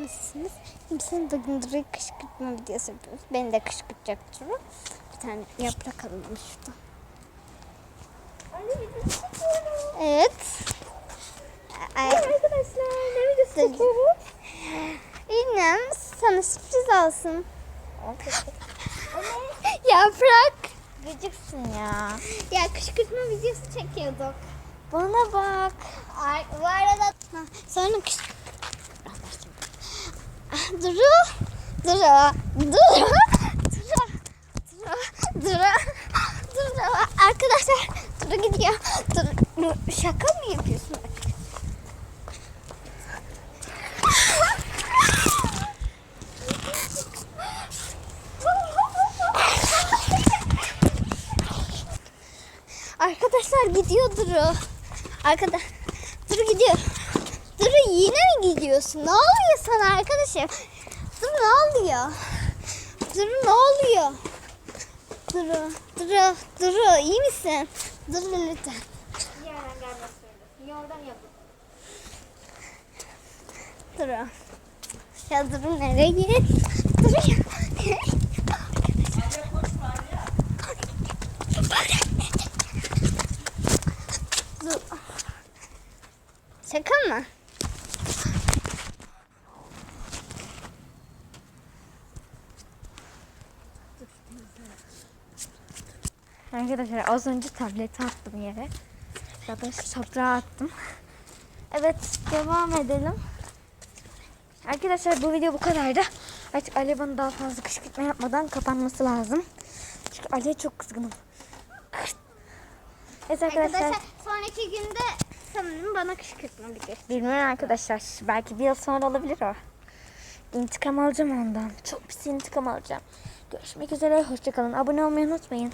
Nasılsınız? Kimsenin Duru'yu kışkırtma videosu yapıyoruz. Beni de kışkırtacak Duru. Bir tane yaprak alalım şuradan. Anne video çekiyorum. Evet. Ay, Arkadaşlar ne videosu çekiyoruz? bilmem sana sürpriz olsun. Yaprak. Gıcıksın ya. Ya kışkırtma videosu çekiyorduk. Bana bak. Ay, bu arada Ha, sonra kış... Duru, Duru, Duru, Duru, Duru, Duru, Duru. Arkadaşlar Duru gidiyor. Duru, şaka mı yapıyorsun? Arkadaşlar gidiyor Duru. Arkadaş Duru gidiyor. Duru yine mi gidiyorsun? Ne oluyor sana arkadaşım? Duru ne oluyor? Duru ne oluyor? Duru, Duru, Duru iyi misin? Duru lütfen. Yarın gelmez söyle. Yoldan yapın. Duru. Ya Duru nereye? Duru ya. Dur. Şaka mı? Arkadaşlar az önce tableti attım yere. Ya da toprağa attım. Evet devam edelim. Arkadaşlar bu video bu kadardı. Artık bana daha fazla kışkırtma yapmadan kapanması lazım. Çünkü Ali'ye çok kızgınım. Evet arkadaşlar. Arkadaşlar sonraki günde sanırım bana kışkırtma bir Bilmiyorum arkadaşlar. Belki bir yıl sonra olabilir o. İntikam alacağım ondan. Çok pis intikam alacağım. Görüşmek üzere. Hoşçakalın. Abone olmayı unutmayın.